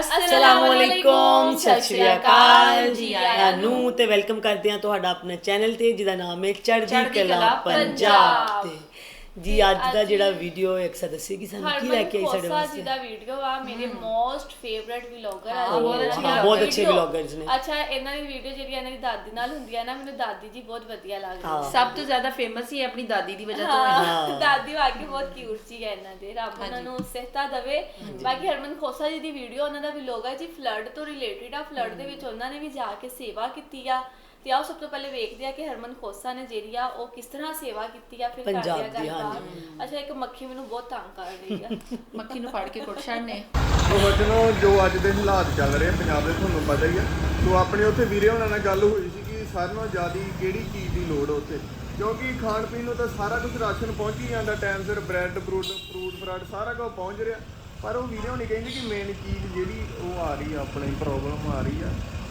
ਅਸਲਾਮੁਅਲੈਕੁਮ ਸਤਿ ਸ਼੍ਰੀ ਅਕਾਲ ਜੀ ਆਇਆਂ ਨੂੰ ਤੇ ਵੈਲਕਮ ਕਰਦੇ ਹਾਂ ਤੁਹਾਡਾ ਆਪਣੇ ਚੈਨਲ ਤੇ ਜਿਹਦਾ ਨਾਮ ਹੈ ਚੜ੍ਹਦੀ ਕਲਾ ਪੰਜਾਬ। ਤੇ ਜੀ ਅੱਜ ਦਾ ਜਿਹੜਾ ਵੀਡੀਓ ਇੱਕ ਸਾ ਦੱਸੇਗੀ ਸਾਨੂੰ ਕੀ ਲੈ ਕੇ ਆਈ ਸਾਡੇ ਖੋਸਾ ਜੀ ਵਾਸਤੇ ਦਾ ਵੀਡੀਓ ਆ ਮੇਰੇ ਮੋਸਟ ਫੇਵਰਿਟ ਵਲੌਗਰ ਆ ਬਹੁਤ। ਅੱਛੇ vloggers ਨੇ। ਅੱਛਾ ਇਹਨਾਂ ਦੀ ਵੀਡੀਓ ਜਿਹੜੀ ਇਹਨਾਂ ਦੀ ਦਾਦੀ ਨਾਲ ਹੁੰਦੀ ਹੈ ਨਾ ਮੈਨੂੰ ਦਾਦੀ ਜੀ ਬਹੁਤ ਵਧੀਆ ਲੱਗਦੀ ਹਾਂ। ਸਭ ਤੋਂ ਜ਼ਿਆਦਾ ਫੇਮਸ ਹੀ ਆਪਣੀ ਦਾਦੀ ਦੀ ਵਜ੍ਹਾ ਤੋਂ। ਦਾਦੀ ਵਾਕਈ ਬਹੁਤ ਕਿਊਟ ਸੀ ਇਹਨਾਂ ਦੇ। ਰੱਬ ਉਹਨਾਂ ਨੂੰ ਸਿਹਤਾ ਦਵੇ। ਬਾਕੀ ਹਰਮਨ ਖੋਸਾ ਜੀ ਦੀ ਵੀਡੀਓ ਉਹਨਾਂ ਦਾ ਵਲੌਗ ਹੈ ਜੀ ਫਲੱਡ ਤੋਂ ਰਿਲੇਟਡ ਆ। ਫਲੱਡ ਦੇ ਵਿੱਚ ਉਹਨਾਂ ਨੇ ਵੀ ਜਾ ਕੇ ਸੇਵਾ ਕੀਤੀ ਆ। ਤੇ ਆਓ ਸਭ ਤੋਂ ਪਹਿਲੇ ਵੇਖਦੇ ਆ ਕਿ ਹਰਮਨ ਖੋਸਾ ਨੇ ਜਿਹੜੀ ਆ ਉਹ ਕਿਸ ਤਰ੍ਹਾਂ ਸੇਵਾ ਕੀਤੀ ਆ ਫਿਰ ਪੰਜਾਬ ਕਰਦੇ ਆ ਦੀ, ਗੱਲਬਾਤ ਅੱਛਾ ਇੱਕ ਮੱਖੀ ਮੈਨੂੰ ਬਹੁਤ ਤੰਗ ਕਰ ਰਹੀ ਆ। ਮੱਖੀ ਨੂੰ ਫੜ ਕੇ ਕੁੱਟ ਛੱਡਨੇ ਉਹ ਵਜਨੋਂ ਜੋ ਅੱਜ ਦੇ ਹਾਲਾਤ ਚੱਲ ਰਹੇ ਆ ਪੰਜਾਬ ਦੇ ਤੁਹਾਨੂੰ ਪਤਾ ਹੀ ਆ। ਸੋ ਆਪਣੇ ਉੱਥੇ ਵੀਰੇ ਉਹਨਾਂ ਨਾਲ ਗੱਲ ਹੋਈ ਸੀ ਕਿ ਸਾਰਿਆਂ ਨਾਲੋਂ ਜ਼ਿਆਦੀ ਕਿਹੜੀ ਚੀਜ਼ ਦੀ ਲੋੜ ਆ ਉੱਥੇ? ਕਿਉਂਕਿ ਖਾਣ ਪੀਣ ਨੂੰ ਤਾਂ ਸਾਰਾ ਕੁਝ ਰਾਸ਼ਨ ਪਹੁੰਚ ਹੀ ਜਾਂਦਾ ਟਾਈਮ ਸਿਰ ਬ੍ਰੈਡ ਫਰੂਟ ਫਰੂਟ ਫਰਾਟ ਸਾਰਾ ਕੁਝ ਪਹੁੰਚ ਰਿਹਾ। ਪਰ ਉਹ ਵੀਰੇ ਹੋਣੀ ਕਹਿੰਦੇ ਕਿ ਮੇਨ ਚੀਜ਼ ਜਿਹੜੀ ਉਹ ਆ ਰਹੀ ਆ ਆਪਣੀ ਪ੍ਰੋਬਲਮ ਆ ਰਹੀ ਆ।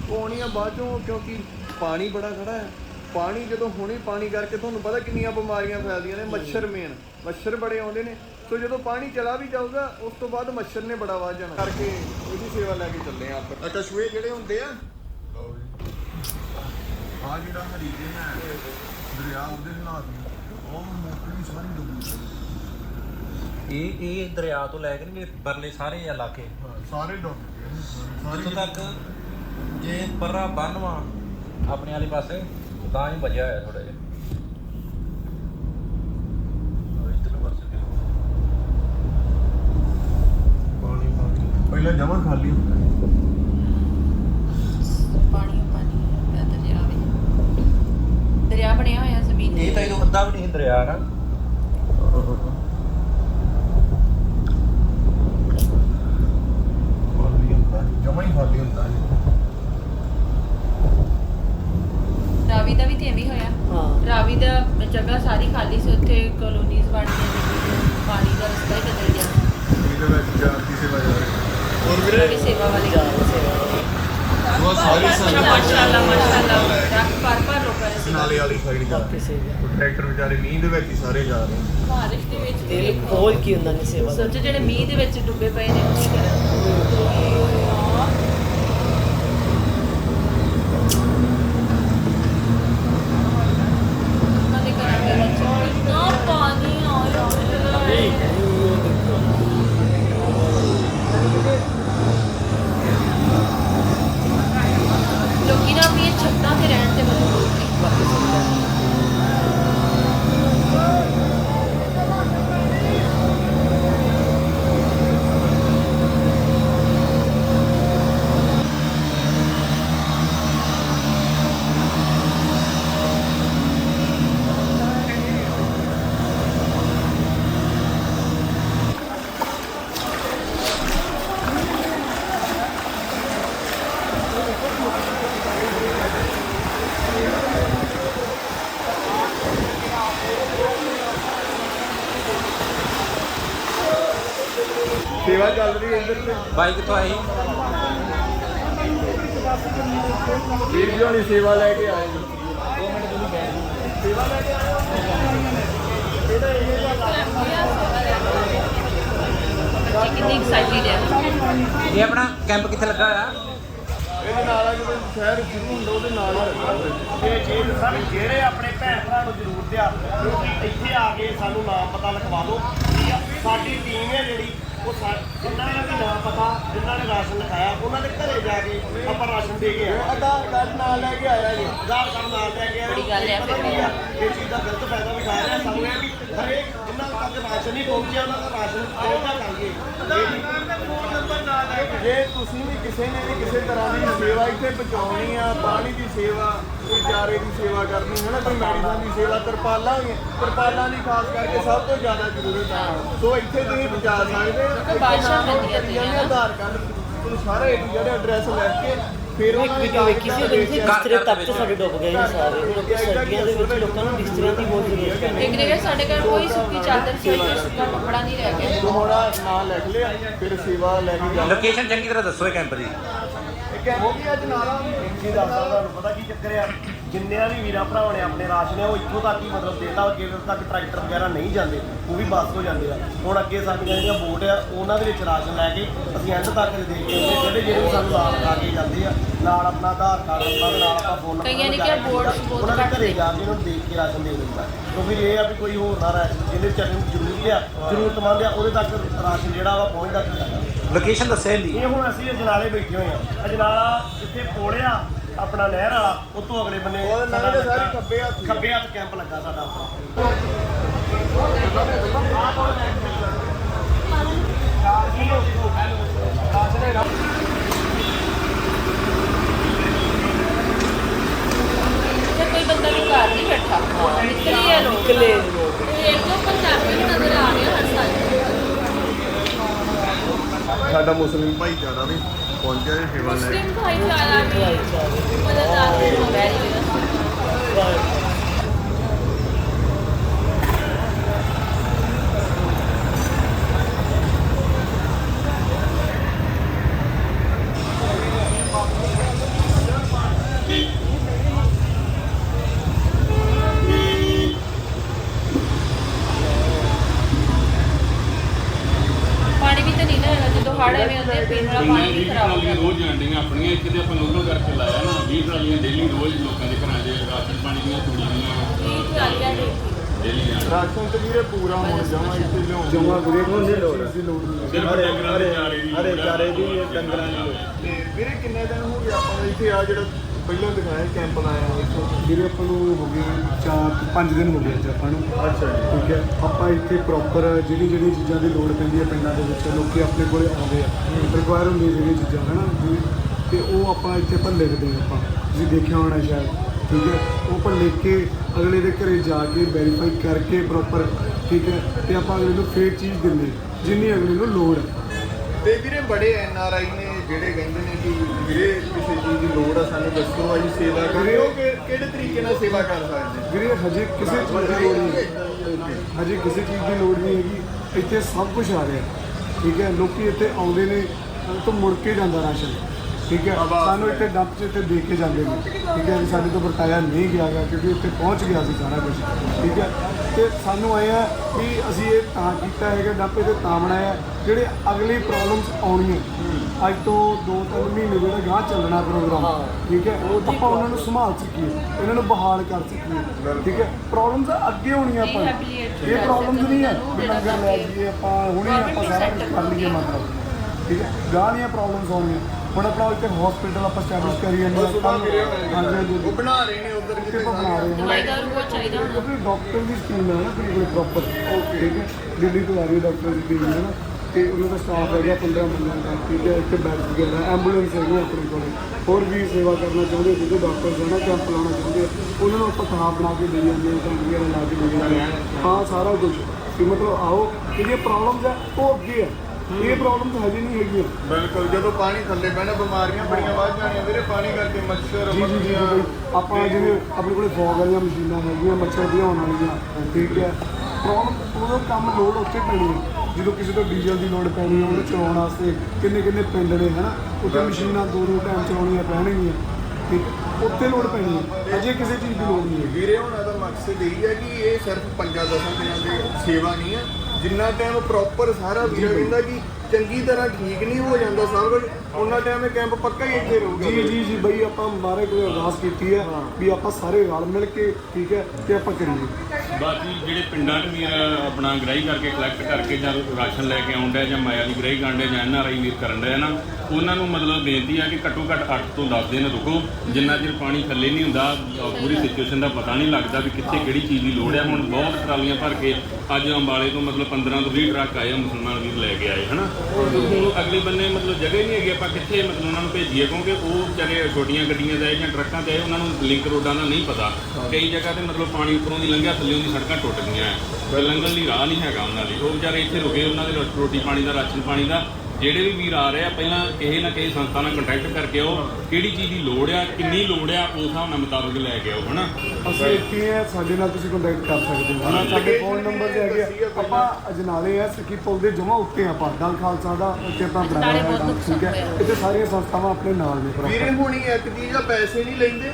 ਉਹ ਆਉਣੀ ਆ ਬਾਅਦ ਚੋਂ ਕਿਉਂਕਿ ਪਾਣੀ ਬੜਾ ਖੜਾ ਹੈ। ਪਾਣੀ ਜਦੋਂ ਹੁਣੇ ਪਾਣੀ ਕਰਕੇ ਤੁਹਾਨੂੰ ਪਤਾ ਕਿੰਨੀਆਂ ਬਿਮਾਰੀਆਂ ਫੈਲਦੀਆਂ ਨੇ ਮੱਛਰ ਮੇਨ ਮੱਛਰ ਬੜੇ ਆਉਂਦੇ ਨੇ। ਸੋ ਜਦੋਂ ਪਾਣੀ ਚਲਾ ਵੀ ਜਾਊਗਾ ਉਸ ਤੋਂ ਬਾਅਦ ਮੱਛਰ ਨੇ ਬੜਾ ਵੱਧ ਜਾਣਾ। ਕਰਕੇ ਇਹਦੀ ਸੇਵਾ ਲੈ ਕੇ ਚੱਲੇ ਆ ਆਪਾਂ। ਕਸ਼ੂਏ ਜਿਹੜੇ ਹੁੰਦੇ ਆ? ਆ ਜਿਹੜਾ ਹਰੀਕੇ ਹੈ ਦਰਿਆ ਉਹਦੇ ਹਾਲਾਤ ਨੇ। ਉਹ ਮੋਟਰ ਸਾਰੀ ਡੁੱਬੀ ਇਹ ਇਹ ਦਰਿਆ ਤੋਂ ਲੈ ਕੇ ਨੇ ਪਰਲੇ ਸਾਰੇ ਇਲਾਕੇ। ਸਾਰੇ ਡੁੱਬ ਗਏ ਜਿੱਥੋਂ ਤੱਕ ਜੇ ਪਰਰਾ ਬੰਨਵਾ ਆਪਣੇ ਵਾਲੇ ਪਾਸੇ ਤਾਂ ਹੀ ਬਚਿਆ ਹੋਇਆ ਥੋੜਾ ਜਿਹਾ। ਪਹਿਲਾਂ ਜਮਾ ਖਾਲੀ ਹੁੰਦਾ। ਪਾਣੀ ਪਾਣੀ ਦਰਿਆ ਵੀ। ਦਰਿਆ ਬਣਿਆ ਹੋਇਆ ਜ਼ਮੀਨ ਇਹ ਤਾਂ ਇਹਦੋਂ ਅੱਧਾ ਵੀ ਨਹੀਂ ਦਰਿਆ ਨਾ ਖਾਲੀ ਹੁੰਦਾ ਸੀ, ਜਮਾਂ ਹੀ ਖਾਲੀ ਹੁੰਦਾ ਸੀ। ਰਾਵੀ ਦਾ ਵੀ ਤੇ ਐਵੇਂ ਹੋਇਆ ਹਾਂ ਰਾਵੀ ਦਾ ਜਗ੍ਹਾ ਸਾਰੀ ਖਾਲੀ ਸੀ ਉੱਥੇ ਕਲੋਨੀਜ਼ ਬਣ ਗਈਆਂ ਨੇ ਪਾਣੀ ਦਾ ਰਸਤਾ ਹੀ ਬਦਲ ਗਿਆ ਇਹਦੇ ਵਿੱਚ ਜਾਣ ਦੀ ਸੇਵਾ ਜਾ ਰਹੀ ਜਾ ਸੇਵਾ ਉਹ ਸਾਰੀ ਅੱਛਾ ਮਾਸ਼ਾਅੱਲਾ ਮਾਸ਼ਾਅੱਲਾ। ਰੱਖ ਪਰ ਪਰ ਲੋਕਾਂ ਨੇ ਸੇਵਾ ਨਾਲੇ ਵਾਲੀ ਸਾਈਡ ਜਾ ਰਹੇ ਉਹ ਟਰੈਕਟਰ ਵਿਚਾਰੇ ਮੀਂਹ ਦੇ ਵਿੱਚ ਹੀ ਸਾਰੇ ਜਾ ਰਹੇ ਨੇ। ਬਾਰਿਸ਼ ਦੇ ਵਿੱਚ ਵੀ ਦਿਲ ਖੋਲ ਕੇ ਉਹਨਾਂ ਨੇ ਸੇਵਾ ਸੋਚੋ ਜਿਹੜੇ ਮੀਂਹ ਦੇ ਵਿੱਚ ਡੁੱਬੇ ਪਏ ਨੇ ਉਹ ਕੀ ਕਰਨ? ਵਿੱਚ ਇੰਨਾ ਪਾਣੀ ਆਇਆ ਹੈ ਲੋਕੀ ਨਾ ਆਪਣੀਆਂ ਛੱਤਾਂ ਤੇ ਰਹਿਣ ਤੇ ਮਜਬੂਰ ਨੇ ਸੇਵਾ ਚੱਲ ਰਹੀ ਹੈ ਇੱਧਰ ਤੇ। ਬਾਈ ਕਿੱਥੋਂ ਆਈ ਵੀਰ ਜੀ ਹੋਣੀ ਸੇਵਾ ਲੈ ਕੇ ਆਏ ਜੀ 2 ਮਿੰਟ ਤੁਸੀਂ ਬੈਠ ਜਾਓ ਸੇਵਾ ਲੈ ਕੇ ਬੱਚੇ ਕਿੰਨੇ ਐਕਸਾਈਟਿਡ ਹੈ। ਇਹ ਆਪਣਾ ਕੈਂਪ ਕਿੱਥੇ ਲੱਗਾ ਹੋਇਆ? ਇਹਦੇ ਨਾਲ ਆ ਜਦੋਂ ਸ਼ਹਿਰ ਸ਼ੁਰੂ ਹੁੰਦਾ ਉਹਦੇ ਨਾਲ ਹੋਇਆ ਇਹ ਚੀਜ਼ ਸਰ ਜਿਹੜੇ ਆਪਣੇ ਭੈਣ ਭਰਾ ਨੂੰ ਜ਼ਰੂਰ ਧਿਆਨ ਕਿਉਂਕਿ ਇੱਥੇ ਆ ਕੇ ਸਾਨੂੰ ਨਾਮ ਪਤਾ ਲਿਖਵਾ ਦਿਓ। ਠੀਕ ਆ ਸਾਡੀ ਟੀਮ ਹੈ ਜਿਹੜੀ ਉਹ ਸਾ- ਜਿਨ੍ਹਾਂ ਨੇ ਵੀ ਨਾਮ ਪਤਾ ਜਿਨ੍ਹਾਂ ਨੇ ਰਾਸ਼ਨ ਲਿਖਾਇਆ ਉਹਨਾਂ ਦੇ ਘਰੇ ਜਾ ਕੇ ਆਪਾਂ ਰਾਸ਼ਨ ਦੇ ਕੇ ਆਧਾਰ ਕਾਰਡ ਨਾਲ ਲੈ ਕੇ ਆਇਆ ਜੀ। ਆਧਾਰ ਕਾਰਡ ਨਾਲ ਲੈ ਕੇ ਆਏ। ਬੜੀ ਗੱਲ ਹੈ ਫਿਰ। ਪਤਾ ਕੀ ਆ, ਇਹ ਚੀਜ਼ ਦਾ ਗਲਤ ਫਾਇਦਾ ਉਠਾ ਰਿਹਾ ਸਾਨੂੰ ਇਹ ਵੀ ਹਰੇਕ ਜਿਨ੍ਹਾਂ ਤੱਕ ਰਾਸ਼ਨ ਨਹੀਂ ਪਹੁੰਚਿਆ ਉਹਨਾਂ ਦਾ ਰਾਸ਼ਨ ਪਹੁੰਚਦਾ ਕਰਾਂਗੇ ਜੇ ਤੁਸੀਂ ਵੀ ਕਿਸੇ ਨੇ ਵੀ ਕਿਸੇ ਤਰ੍ਹਾਂ ਦੀ ਸੇਵਾ ਇੱਥੇ ਪਹੁੰਚਾਉਣੀ ਆ ਪਾਣੀ ਦੀ ਸੇਵਾ ਕੋਈ ਚਾਰੇ ਦੀ ਸੇਵਾ ਕਰਨੀ ਹੈ ਨਾ ਕੋਈ ਮੈਡੀਸਨ ਦੀ ਸੇਵਾ ਤਰਪਾਲਾਂ ਤਰਪਾਲਾਂ ਦੀ ਖਾਸ ਕਰਕੇ ਸਭ ਤੋਂ ਜ਼ਿਆਦਾ ਜ਼ਰੂਰਤ ਹੈ ਸੋ ਇੱਥੇ ਤੁਸੀਂ ਪਹੁੰਚਾ ਸਕਦੇ ਹੋ। ਬਾਰਿਸ਼ਾਂ ਪੈਂਦੀਆਂ ਨਾ। ਆਧਾਰ ਕਾਰਡ ਤੁਹਾਨੂੰ ਸਾਰਾ ਏ ਜਿਹੜਾ ਐਡਰੈਸ ਲੈ ਕੇ ਫਿਰ ਦੀ ਵੀਡੀਓ ਵੇਖੀ ਸੀ ਉਹਦੇ ਵਿੱਚ ਬਿਸਤਰੇ ਤੱਕ ਤੇ ਸਾਡੇ ਡੁੱਬ ਗਏ ਨੇ ਸਾਰੇ। ਕਿਉਂਕਿ ਸਰਦੀਆਂ ਦੇ ਵਿੱਚ ਲੋਕਾਂ ਨੂੰ ਬਿਸਤਰਿਆਂ ਦੀ ਬਹੁਤ ਜ਼ਰੂਰਤ ਹੈ। ਇੱਕ ਜਗ੍ਹਾ ਸਾਡੇ ਘਰ ਕੋਈ ਸੁੱਕੀ ਚਾਦਰ ਸੀ ਕੋਈ ਸੁੱਕਾ ਕੱਪੜਾ ਨਹੀਂ ਰਹਿ ਗਿਆ ਥੋੜਾ ਨਾਂ ਲਿਖ ਲਿਆ ਫਿਰ ਸੇਵਾ ਲੈ ਕੇ ਲੋਕੇਸ਼ਨ ਚੰਗੀ ਤਰ੍ਹਾਂ ਦੱਸੋ ਇਹ ਕੈਂਪ ਦੀ। ਇਹ ਕੈਂਪ ਵੀ ਅੱਜ ਨਾਲ ਆ ਜੀ ਦੱਸਦਾ ਤੁਹਾਨੂੰ ਪਤਾ ਕੀ ਚੱਕਰ ਆ? ਜਿੰਨਿਆਂ ਵੀ ਵੀਰਾਂ ਭਰਾਵਾਂ ਨੇ ਆਪਣੇ ਰਾਸ਼ਨ ਹੈ ਉਹ ਇੱਥੋਂ ਤੱਕ ਹੀ ਮਤਲਬ ਦੇਤਾ ਅੱਗੇ ਤੱਕ ਟਰੈਕਟਰ ਵਗੈਰਾ ਨਹੀਂ ਜਾਂਦੇ ਉਹ ਵੀ ਬੱਸ ਤੋਂ ਜਾਂਦੇ ਆ। ਹੁਣ ਅੱਗੇ ਸਾਡੀਆਂ ਜਿਹੜੀਆਂ ਬੋਟ ਆ ਉਹਨਾਂ ਦੇ ਵਿੱਚ ਰਾਸ਼ਨ ਲੈ ਕੇ ਅਸੀਂ ਐਂਡ ਤੱਕ ਦੇ ਕੇ ਜਿਹੜੇ ਜਿਹੜੇ ਸਾਨੂੰ ਨਾਲ ਲਾ ਕੇ ਜਾਂਦੇ ਆ ਨਾਲ ਆਪਣਾ ਆਧਾਰ ਕਾਰਡ ਨਾਲ ਆਪਾਂ ਫੋਨ ਨੰਬਰ ਕਈਆਂ ਨੇ ਕਿਹਾ ਦੇ ਬਹੁਤ ਉਹਨਾਂ ਦੇ ਘਰੇ ਜਾ ਕੇ ਉਹਨਾਂ ਨੂੰ ਦੇਖ ਕੇ ਰਾਸ਼ਨ ਦੇ ਦਿੰਦਾ। ਕਿਉਂਕਿ ਇਹ ਆ ਵੀ ਕੋਈ ਹੋਰ ਨਾ ਰਾਸ਼ਨ ਜਿਹਦੇ ਨੂੰ ਜ਼ਰੂਰੀ ਆ ਜ਼ਰੂਰਤਮੰਦ ਆ ਉਹਦੇ ਤੱਕ ਰਾਸ਼ਨ ਜਿਹੜਾ ਵਾ ਪਹੁੰਚਦਾ ਲੋਕੇਸ਼ਨ ਦੱਸਿਆ ਦੀ ਇਹ ਹੁਣ ਅਸੀਂ ਅਜਨਾਲੇ ਬੈਠੇ ਹੋਏ ਆ। ਅਜਨਾਲਾ ਜਿੱਥੇ ਪੋੜਿਆ ਆਪਣਾ ਨਹਿਰ ਵਾਲਾ ਉਹ ਤੋਂ ਅਗਲੇ ਬੰਨੇ ਉਹ ਨਹਿਰ ਦੇ ਸਾਰੇ ਖੱਬੇ ਹੱਥ। ਖੱਬੇ ਹੱਥ ਕੈਂਪ ਲੱਗਾ ਸਾਡਾ ਆਪਣਾ। ਜੇ ਕੋਈ ਬੰਦਾ ਵੀ ਘਰ ਨਹੀਂ ਬੈਠਾ। ਨਿਕਲੀ ਹੈ ਲੋਕ। ਨਿਕਲੇ ਲੋਕ। ਇਹ ਤੋਂ ਪੰਜਾਬੀ ਵੀ ਨਜ਼ਰ ਆ ਰਹੇ ਹਰ ਸਾਲ। ਸਾਡਾ ਮੁਸਲਿਮ ਭਾਈਚਾਰਾ ਵੀ ਪਹੁੰਚਿਆ ਹੈ ਸੇਵਾ ਲੈ ਮੁਸਲਿਮ ਭਾਈਚਾਰਾ ਵੀ ਮਦਦਗਾਰ ਹੋ ਰਹੀ ਹੈ ਪਾਣੀ ਵੀ ਤਾਂ ਨਹੀਂ ਨਾ ਹੈਗਾ ਜਦੋਂ ਹੜ੍ਹ ਐਵੇਂ ਆਉਂਦੇ ਆ, ਪੀਣ ਵਾਲਾ ਪਾਣੀ ਵੀ ਖਰਾਬ ਹੋ ਟਰਾਲੀਆਂ ਜਾਂਦਾ ਰੋਜ਼ ਜਾਂਦੀਆਂ ਆਪਣੀਆਂ ਇੱਥੇ ਤੇ ਆਪਾਂ ਲੋਕਲ ਕਰਕੇ ਲਾਇਆ ਨਾ 20 ਟਰਾਲੀਆਂ ਡੇਲੀ ਰੋਜ਼ ਲੋਕਾਂ ਦੇ ਘਰਾਂ 'ਚ ਰਾਸ਼ਨ ਪਾਣੀ ਦੀਆਂ ਤੂੜੀਆਂ ਇਹ ਚਾਲੀਆਂ ਦੇ ਡੇਲੀ ਜਾਣ ਰਾਸ਼ਨ ਤੇ ਵੀਰੇ ਪੂਰਾ ਹੁਣ ਜਮਾ ਇੱਥੇ ਲਿਆਉਣ ਜਮਾ ਵੀਰੇ ਕੋਈ ਨਹੀਂ ਲੋੜ ਦੀ ਲੋੜ ਨਹੀਂ। ਸਿਰਫ ਡੰਗਰਾਂ ਦੇ ਚਾਰੇ ਦੀ। ਚਾਰੇ ਦੀ ਡੰਗਰਾਂ ਦੀ ਲੋੜ। ਤੇ ਵੀਰੇ ਕਿੰਨੇ ਦਿਨ ਹੋ ਗਏ ਆਪਾਂ ਨੂੰ ਇੱਥੇ ਆ ਜਿਹੜਾ ਪਹਿਲਾਂ ਦਿਖਾਇਆ ਕੈਂਪ ਲਾਇਆ ਇੱਥੋਂ? ਵੀਰੇ ਆਪਾਂ ਨੂੰ ਹੋ ਗਏ 4 5 ਦਿਨ ਹੋ ਗਏ ਅੱਜ ਆਪਾਂ ਨੂੰ। ਅੱਛਾ ਜੀ। ਠੀਕ ਹੈ? ਆਪਾਂ ਇੱਥੇ ਪ੍ਰੋਪਰ ਜਿਹੜੀ ਜਿਹੜੀ ਚੀਜ਼ਾਂ ਦੀ ਲੋੜ ਪੈਂਦੀ ਹੈ ਪਿੰਡਾਂ ਦੇ ਵਿੱਚ ਲੋਕੀ ਆਪਣੇ ਕੋਲੇ ਆਉਂਦੇ ਆ। ਰਿਕੁਆਇਰ ਹੁੰਦੀ ਜਿਹੜੀਆਂ ਚੀਜ਼ਾਂ ਹਨਾ? ਵੀ ਤੇ ਉਹ ਆਪਾਂ ਇੱਥੇ ਆਪਾਂ ਲਿਖਦੇ ਹਾਂ ਆਪਾਂ। ਤੁਸੀਂ ਦੇਖਿਆ ਹੋਣਾ ਸ਼ਾਇਦ। ਠੀਕ ਹੈ? ਉਹ ਆਪਾਂ ਲਿਖ ਕੇ ਅਗਲੇ ਦੇ ਘਰੇ ਜਾ ਕੇ ਵੈਰੀਫਾਈ ਕਰਕੇ ਪ੍ਰੋਪਰ ਠੀਕ ਹੈ? ਤੇ ਆਪਾਂ ਅਗਲੇ ਨੂੰ ਫੇਰ ਚੀਜ਼ ਦਿੰਦੇ ਜਿੰਨੀ ਅਗਲੇ ਨੂੰ ਲੋੜ ਹੈ। ਤੇ ਵੀਰੇ ਬੜੇ ਐਨ ਆਰ ਆਈ ਨੇ ਜਿਹੜੇ ਕਹਿੰਦੇ ਨੇ ਕਿ ਵੀਰੇ ਕਿਸੇ ਚੀਜ਼ ਦੀ ਲੋੜ ਆ ਸਾਨੂੰ ਦੱਸੋ ਅਸੀਂ ਸੇਵਾ ਕਰੀਏ ਉਹ ਕਿਹੜੇ ਤਰੀਕੇ ਨਾਲ ਸੇਵਾ ਕਰ ਸਕਦੇ ਵੀਰੇ ਹਜੇ ਕਿਸੇ ਚੀਜ਼ ਦੀ ਲੋੜ ਨਹੀਂ ਹਜੇ ਕਿਸੇ ਚੀਜ਼ ਦੀ ਲੋੜ ਨਹੀਂ ਹੈਗੀ। ਇੱਥੇ ਸਭ ਕੁਝ ਆ ਰਿਹਾ ਠੀਕ ਹੈ? ਲੋਕੀ ਇੱਥੇ ਆਉਂਦੇ ਨੇ ਤੋਂ ਮੁੜ ਕੇ ਜਾਂਦਾ ਰਾਸ਼ਨ। ਠੀਕ ਹੈ? ਸਾਨੂੰ ਇੱਥੇ ਡੱਪ 'ਚ ਇੱਥੇ ਦੇ ਕੇ ਜਾਂਦੇ ਨੇ। ਠੀਕ ਹੈ ਵੀ ਸਾਡੇ ਤੋਂ ਵਰਤਾਇਆ ਨਹੀਂ ਗਿਆ ਗਾ ਕਿਉਂਕਿ ਉੱਥੇ ਪਹੁੰਚ ਗਿਆ ਸੀ ਸਾਰਾ ਕੁਝ ਠੀਕ ਹੈ? ਤੇ ਸਾਨੂੰ ਆਏ ਆ ਵੀ ਅਸੀਂ ਇਹ ਤਾਂ ਕੀਤਾ ਹੈਗਾ ਡੱਪ ਤੇ ਤਾਂ ਬਣਾਇਆ। ਜਿਹੜੇ ਅਗਲੀ ਪ੍ਰੋਬਲਮਸ ਆਉਣੀਆਂ ਅੱਜ ਤੋਂ 2-3 ਮਹੀਨੇ ਜਿਹੜਾ ਗਾਂ ਚੱਲਣਾ ਪ੍ਰੋਗਰਾਮ ਠੀਕ ਹੈ? ਆਪਾਂ ਉਹਨਾਂ ਨੂੰ ਸੰਭਾਲ ਸਕੀਏ ਇਹਨਾਂ ਨੂੰ ਬਹਾਲ ਕਰ ਸਕੀਏ। ਠੀਕ ਹੈ? ਪ੍ਰੋਬਲਮਸ ਅੱਗੇ ਹੋਣੀਆਂ ਆਪਾਂ। ਇਹ ਪ੍ਰੋਬਲਮਸ ਨਹੀਂ ਹੈ। ਲੰਗਰ ਲੈ ਜਾਈਏ ਆਪਾਂ ਹੁਣੇ ਆਪਾਂ ਸਾਰਾ ਕੁਝ ਕਰ ਲਈਏ ਮਤਲਬ। ਠੀਕ ਹੈ? ਗਾਂ ਦੀਆਂ ਪ੍ਰੋਬਲਮਸ ਹੋਣਗੀਆਂ ਹੁਣ ਆਪਣਾ ਇੱਥੇ ਹਸਪੀਟਲ ਆਪਾਂ ਸਟੈਬਲਿਸ਼ ਕਰੀ ਜਾਂਦੇ ਹਾਂ ਹਾਂਜੀ ਉਹ ਬਣਾ ਰਹੇ ਨੇ ਉਧਰ ਕਿਤੇ ਬਣਾ ਰਹੇ ਹਾਂ। ਦਵਾਈ ਦਾ ਬਹੁਤ ਚਾਹੀਦਾ ਹੋਣਾ। ਕਿਉਂਕਿ ਡਾਕਟਰ ਦੀ ਸਕੀਮ ਹੈ ਨਾ ਕੋਈ ਕੋਈ ਪ੍ਰੋਪਰ ਠੀਕ ਹੈ? ਦਿੱਲੀ ਤੋਂ ਆ ਰਹੀ ਡਾਕਟਰ ਦੀ ਟੀਮ ਹੈ ਨਾ? ਤੇ ਉਹਨਾਂ ਦਾ ਸਟਾਫ ਹੈਗਾ 15 ਬੰਦਿਆਂ ਦਾ। ਠੀਕ ਹੈ? ਇੱਥੇ ਬੈੱਡ ਵਗੈਰਾ ਐਂਬੂਲੈਂਸ ਹੈਗੀ ਆਪਣੇ ਕੋਲ। ਹੋਰ ਵੀ ਸੇਵਾ ਕਰਨਾ ਚਾਹੁੰਦੇ ਜਿਹੜੇ ਡਾਕਟਰ ਹੈ ਨਾ ਕੈਂਪ ਲਾਉਣਾ ਚਾਹੁੰਦੇ ਆ, ਉਹਨਾਂ ਨੂੰ ਆਪਾਂ ਖਾਣਾ ਬਣਾ ਕੇ ਦੇਈ ਜਾਂਦੇ ਹਾਂ ਕੈਂਪ ਵਗੈਰਾ। ਲਾ ਕੇ ਦੇਈ ਜਾਂਦੇ ਹਾਂ ਹਾਂ ਸਾਰਾ ਕੁਝ ਕਿ ਮਤਲਬ ਆਓ ਜਿਹੜੀਆਂ ਪ੍ਰੋਬਲਮਸ ਆ ਉਹ ਅੱਗੇ ਆ। ਇਹ ਪ੍ਰੋਬਲਮਸ ਹਜੇ ਨਹੀਂ ਹੈਗੀਆਂ ਬਿਲਕੁਲ ਜਦੋਂ ਪਾਣੀ ਥੱਲੇ ਪੈਣਾ ਬਿਮਾਰੀਆਂ ਬੜੀਆਂ ਵੱਧ ਜਾਣੀਆਂ ਵੀਰੇ ਪਾਣੀ ਕਰਕੇ ਮੱਛਰ ਜੀ ਜੀ ਜੀ ਜੀ ਬਈ ਆਪਾਂ ਜਿਵੇਂ ਆਪਣੇ ਕੋਲੇ ਫੌਗ ਵਾਲੀਆਂ ਮਸ਼ੀਨਾਂ ਹੈਗੀਆਂ ਮੱਛਰ ਦੀਆਂ ਹੋਣ ਵਾਲੀਆਂ ਠੀਕ ਹੈ। ਪ੍ਰੋਬਲਮ ਉਹਦਾ ਕੰਮ ਲੋਡ ਉੱਥੇ ਪੈਣੀ ਹੈ। ਜਦੋਂ ਕਿਸੇ ਤੋਂ ਡੀਜ਼ਲ ਦੀ ਲੋਡ ਪੈਣੀ ਹੈ ਉਹਨੂੰ ਚਲਾਉਣ ਵਾਸਤੇ ਕਿੰਨੇ ਕਿੰਨੇ ਪਿੰਡ ਨੇ ਹਨਾ? ਉੱਥੇ ਮਸ਼ੀਨਾਂ ਦੋ ਦੋ ਟਾਈਮ ਚਲਾਉਣੀਆਂ ਪੈਣਗੀਆਂ ਠੀਕ? ਉੱਥੇ ਲੋਡ ਪੈਣੀ ਹੈ। ਅਜੇ ਕਿਸੇ ਚੀਜ਼ ਦੀ ਲੋੜ ਨਹੀਂ ਹੈ। ਵੀਰੇ ਉਹਨਾਂ ਦਾ ਮਕਸਦ ਇਹ ਹੈ ਕਿ ਇਹ ਸਿਰਫ ਪੰਜਾਂ ਦਸਾਂ ਦਿਨਾਂ ਦੀ ਸੇਵਾ ਨਹੀਂ ਹੈ ਜਿੰਨਾ ਟਾਈਮ ਪ੍ਰੋਪਰ ਸਾਰਾ ਵੀਰ ਕਹਿੰਦਾ ਕਿ ਚੰਗੀ ਤਰ੍ਹਾਂ ਠੀਕ ਨਹੀਂ ਹੋ ਜਾਂਦਾ ਸਭ ਕੁਝ ਉਹਨਾਂ ਟਾਈਮ ਇਹ ਕੈਂਪ ਪੱਕਾ ਹੀ ਇੱਥੇ ਰਹੂਗਾ। ਜੀ ਜੀ ਜੀ ਬਈ ਆਪਾਂ ਮਾਰੇ ਕੋਲ ਅਰਦਾਸ ਕੀਤੀ ਹੈ ਵੀ ਆਪਾਂ ਸਾਰੇ ਰਲ ਮਿਲ ਕੇ ਠੀਕ ਹੈ ਤੇ ਆਪਾਂ ਕਰੀਏ। ਬਾਕੀ ਜਿਹੜੇ ਪਿੰਡਾਂ 'ਚ ਵੀਰ ਆਪਣਾ ਗ੍ਰਾਈ ਕਰਕੇ ਕਲੈਕਟ ਕਰਕੇ ਜਾਂ ਰਾਸ਼ਨ ਲੈ ਕੇ ਆਉਂਦੇ ਜਾਂ ਮਾਇਆ ਦੀ ਗ੍ਰਾਈ ਕਾਂਡੇ ਜਾਂ ਐਨ ਆਰ ਆਈ ਵੀਰ ਕਰਨ ਡਿਆ ਨਾ ਉਹਨਾਂ ਨੂੰ ਮਤਲਬ ਬੇਨਤੀ ਆ ਕਿ ਘੱਟੋ ਘੱਟ 8 ਤੋਂ 10 ਦਿਨ ਰੁਕੋ। ਜਿੰਨਾ ਚਿਰ ਪਾਣੀ ਥੱਲੇ ਨਹੀਂ ਹੁੰਦਾ ਪੂਰੀ ਸਿਚੁਏਸ਼ਨ ਦਾ ਪਤਾ ਨਹੀਂ ਲੱਗਦਾ ਵੀ ਕਿੱਥੇ ਕਿਹੜੀ ਚੀਜ਼ ਦੀ ਲੋੜ ਹੈ। ਹੁਣ ਬਹੁਤ ਟਰਾਲੀਆਂ ਭਰ ਕੇ ਅੱਜ ਅੰਬਾਲੇ ਤੋਂ ਮਤਲਬ 15 ਤੋਂ 20 ਟਰੱਕ ਆਏ ਆ ਮੁਸਲਮਾਨ ਵੀਰ ਲੈ ਕੇ ਆਏ ਹਨਾ? ਹੁਣ ਅਗਲੇ ਬੰਨੇ ਮਤਲਬ ਜਗ੍ਹਾ ਹੀ ਨਹੀਂ ਹੈਗੀ ਆਪਾਂ ਕਿੱਥੇ ਮਤਲਬ ਉਹਨਾਂ ਨੂੰ ਭੇਜੀਏ? ਕਿਉਂਕਿ ਉਹ ਵਿਚਾਰੇ ਛੋਟੀਆਂ ਗੱਡੀਆਂ ਦੇ ਜਾਂ ਟਰੱਕਾਂ ਤੇ ਉਹਨਾਂ ਨੂੰ ਲਿੰਕ ਰੋਡਾਂ ਦਾ ਨਹੀਂ ਪਤਾ। ਕਈ ਜਗ੍ਹਾ ਤੇ ਮਤਲਬ ਪਾਣੀ ਉੱਪਰੋਂ ਦੀ ਲੰਘਿਆ, ਥੱਲੇ ਦੀ ਸੜਕਾਂ ਟੁੱਟ ਗਈਆਂ। ਹੈ ਲੰਘਣ ਲਈ ਰਾਹ ਨਹੀਂ ਹੈਗਾ ਉਹਨਾਂ ਲਈ ਉਹ ਵਿਚਾਰੇ ਇੱਥੇ ਰੁਕੇ ਉਹਨਾਂ ਦੇ ਰੋਟੀ ਪਾਣੀ ਦਾ, ਰਾਸ਼ਨ ਪਾਣੀ ਦਾ। ਜਿਹੜੇ ਵੀ ਵੀਰ ਆ ਰਹੇ ਆ ਪਹਿਲਾਂ ਕਿਸੇ ਨਾ ਕਿਸੇ ਸੰਸਥਾ ਨਾਲ ਕੰਟੈਕਟ ਕਰਕੇ ਆਓ ਕਿਹੜੀ ਚੀਜ਼ ਦੀ ਲੋੜ ਆ ਕਿੰਨੀ ਲੋੜ ਆ ਉਸ ਹਿਸਾਬ ਨਾਲ ਮੁਤਾਬਕ ਲੈ ਕੇ ਆਓ ਹਨਾ? ਅਸੀਂ ਇੱਥੇ ਆ ਸਾਡੇ ਨਾਲ ਤੁਸੀਂ ਕੰਟੈਕਟ ਕਰ ਸਕਦੇ ਹੋ ਹਨਾ? ਸਾਡੇ ਫੋਨ ਨੰਬਰ ਤੇ ਹੈਗੇ ਆ। ਆਪਾਂ ਅਜਨਾਲੇ ਆ ਸਕੀ ਪੁਲ ਦੇ ਜਮਾ ਉੱਤੇ ਆ ਆਪਾਂ ਦਲ ਖਾਲਸਾ ਦਾ ਉੱਤੇ ਆਪਾਂ ਬਣਾਇਆ ਹੋਇਆ ਕੰਮ, ਠੀਕ ਹੈ? ਇੱਥੇ ਸਾਰੀਆਂ ਸੰਸਥਾਵਾਂ ਆਪਣੇ ਨਾਲ ਨੇ ਵੀਰੇ ਹੁਣੀ ਇੱਕ ਚੀਜ਼ ਆ ਪੈਸੇ ਨਹੀਂ ਲੈਂਦੇ?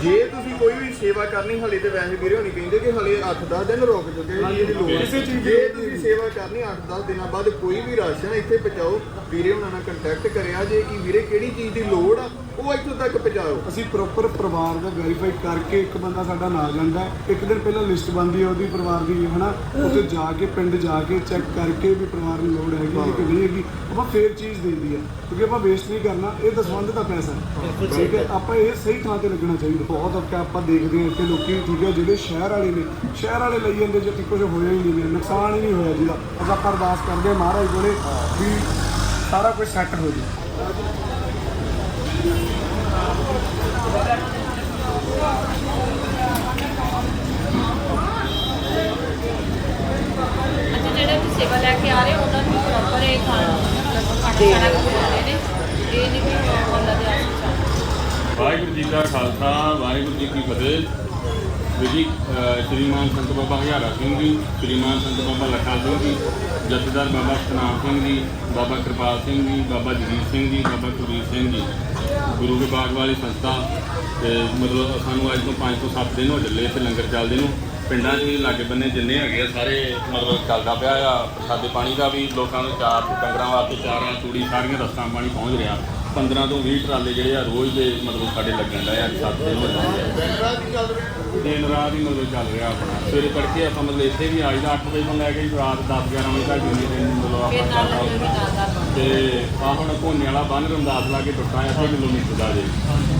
ਜੇ ਤੁਸੀਂ ਕੋਈ ਵੀ ਸੇਵਾ ਕਰਨੀ ਹਲੇ ਤੇ ਵੈਸੇ ਵੀਰੇ ਹੁਣੀ ਕਹਿੰਦੇ ਕਿ ਹਲੇ 8-10 ਦਿਨ ਰੁਕ ਚੁੱਕੇ ਜੀ ਇਹਦੀ ਲੋੜ। ਕਿਸੇ ਚੀਜ਼ ਜੇ ਤੁਸੀਂ। ਸੇਵਾ ਕਰਨੀ 8-10 ਦਿਨਾਂ ਬਾਅਦ ਕੋਈ ਵੀ ਰਾਸ਼ਨ ਇੱਥੇ ਪਹੁੰਚਾਓ ਵੀਰੇ ਹੁਣਾਂ ਨਾਲ ਕੰਟੈਕਟ ਕਰਿਆ ਜੇ ਕਿ ਵੀਰੇ ਕਿਹੜੀ ਚੀਜ਼ ਦੀ ਲੋੜ ਆ ਉਹ ਇੱਥੋਂ ਤੱਕ ਪਹੁੰਚਾਓ ਅਸੀਂ ਪ੍ਰੋਪਰ ਪਰਿਵਾਰ ਦਾ ਵੈਰੀਫਾਈ ਕਰਕੇ ਇੱਕ ਬੰਦਾ ਸਾਡਾ ਨਾਲ ਜਾਂਦਾ। ਇੱਕ ਦਿਨ ਪਹਿਲਾਂ ਲਿਸਟ ਬਣਦੀ ਹੈ ਉਹਦੀ ਪਰਿਵਾਰ ਦੀ ਹਨਾ ਉੱਥੇ ਜਾ ਕੇ ਪਿੰਡ ਜਾ ਕੇ ਚੈੱਕ ਕਰਕੇ ਵੀ ਪਰਿਵਾਰ ਨੂੰ ਲੋੜ ਹੈਗੀ ਕਿ ਨਹੀਂ ਹੈਗੀ ਆਪਾਂ ਫੇਰ ਚੀਜ਼ ਦੇਈਦੀ ਹੈ ਕਿਉਂਕਿ ਆਪਾਂ ਵੇਸਟ ਨਹੀਂ ਕਰਨਾ ਇਹ ਦਸਵੰਧ ਦਾ ਪੈਸਾ ਹੈ ਠੀਕ ਹੈ ਆਪਾਂ ਇਹ ਸਹੀ ਥਾਂ ਤੇ ਲੱਗਣਾ ਚਾਹੀਦਾ ਬਹੁਤ ਔਖਾ ਆਪਾਂ ਦੇਖਦੇ ਹਾਂ ਇੱਥੇ ਲੋਕੀ ਠੀਕ ਹੈ ਜਿਹੜੇ ਸ਼ਹਿਰ ਵਾਲੇ ਨੇ ਸ਼ਹਿਰ ਵਾਲੇ ਲਈ ਜਾਂਦੇ ਜਿੱਥੇ ਕੁਝ ਹੋਇਆ ਹੀ ਨਹੀਂ ਹੈ ਨੁਕਸਾਨ ਹੀ ਨਹੀਂ ਹੋਇਆ ਜਿਹਦਾ ਅਸੀਂ ਆਪਾਂ ਅਰਦਾਸ ਕਰਦੇ ਹਾਂ ਮਹਾਰਾਜ ਕੋਲੇ ਵੀ ਸਾਰਾ ਕੁਝ ਸੈੱਟ ਹੋ ਜਾਵੇ। ਅੱਛਾ ਜਿਹੜੇ ਤੁਸੀਂ ਸੇਵਾ ਲੈ ਕੇ ਆ ਰਹੇ ਹੋ, ਉਹਨਾਂ ਨੂੰ ਪ੍ਰੋਪਰ ਇਹ ਖਾਣਾ ਖਾਣਾ ਖਾਣਾ ਖਵਾਉਂਦੇ ਨੇ। ਇਹ ਨਹੀਂ ਵੀ ਉਹਨਾਂ ਦੇ ਵਾਹਿਗੁਰੂ ਜੀ ਦਾ ਖਾਲਸਾ, ਵਾਹਿਗੁਰੂ ਜੀ ਕੀ ਫਤਿਹ। ਵੀਰ ਜੀ, ਅਹ ਸ਼੍ਰੀਮਾਨ ਸੰਤ ਬਾਬਾ ਹਜ਼ਾਰਾ ਸਿੰਘ ਜੀ ਸ਼੍ਰੀਮਾਨ ਸੰਤ ਬਾਬਾ ਲਖਾ ਸਿੰਘ ਜੀ, ਜਥੇਦਾਰ ਬਾਬਾ ਸਤਨਾਮ ਸਿੰਘ ਜੀ, ਬਾਬਾ ਕਿਰਪਾਲ ਸਿੰਘ ਜੀ, ਬਾਬਾ ਜਗੀਰ ਸਿੰਘ ਜੀ, ਬਾਬਾ ਕੁਲਵੀਰ ਸਿੰਘ ਜੀ। ਗੁਰੂ ਕੇ ਬਾਗ ਵਾਲੀ ਸੰਸਥਾ, ਤੇ ਮਤਲਬ ਸਾਨੂੰ ਅੱਜ ਤੋਂ 5 ਤੋਂ 7 ਦਿਨ ਹੋ ਚੱਲੇ ਇੱਥੇ ਲੰਗਰ ਚੱਲਦੇ ਨੂੰ। ਪਿੰਡਾਂ 'ਚ ਵੀ ਲਾਗੇ ਬੰਨੇ ਜਿੰਨੇ ਹੈਗੇ ਆ, ਸਾਰੇ ਮਤਲਬ ਚੱਲਦਾ ਪਿਆ ਆ, ਪ੍ਰਸਾਦੇ ਪਾਣੀ ਦਾ ਵੀ ਲੋਕਾਂ ਨੂੰ ਚਾਰ ਡੰਗਰਾਂ ਵਾਸਤੇ ਚਾਰਾਂ ਚੂੜੀ ਸਾਰੀਆਂ ਰਸਤਾਂ ਪਾਣੀ ਪਹੁੰਚ ਰਿਹਾ। 15 ਤੋਂ 20 ਟਰਾਲੇ ਜਿਹੜੇ ਆ ਰੋਜ਼ ਦੇ ਮਤਲਬ ਸਾਡੇ ਲੱਗਣ ਡਏ ਆ ਸੱਤ ਦਿਨ ਹੋ ਜਾਂਦੇ ਦਿਨ ਰਾਤ ਹੀ ਮਤਲਬ ਚੱਲ ਰਿਹਾ ਆਪਣਾ। ਸਵੇਰੇ ਤੜਕੇ ਆਪਾਂ ਮਤਲਬ ਇੱਥੇ ਵੀ ਆ ਜਾਂਦਾ 8 ਵਜੇ ਤੋਂ ਲੈ ਕੇ ਰਾਤ 10 11 ਵਜੇ ਤੱਕ ਜਿੰਨੇ ਦਿਨ ਮਤਲਬ ਆਪਾਂ ਚੱਲਦਾ ਤੇ ਆ ਹੁਣ ਕੋਨੇ ਵਾਲਾ ਬੰਨ ਰਮਦਾਸ ਲਾ ਕੇ ਟੁੱਟਾ ਆ 100 ਕਿਲੋਮੀਟਰ ਦਾ ਜੇ।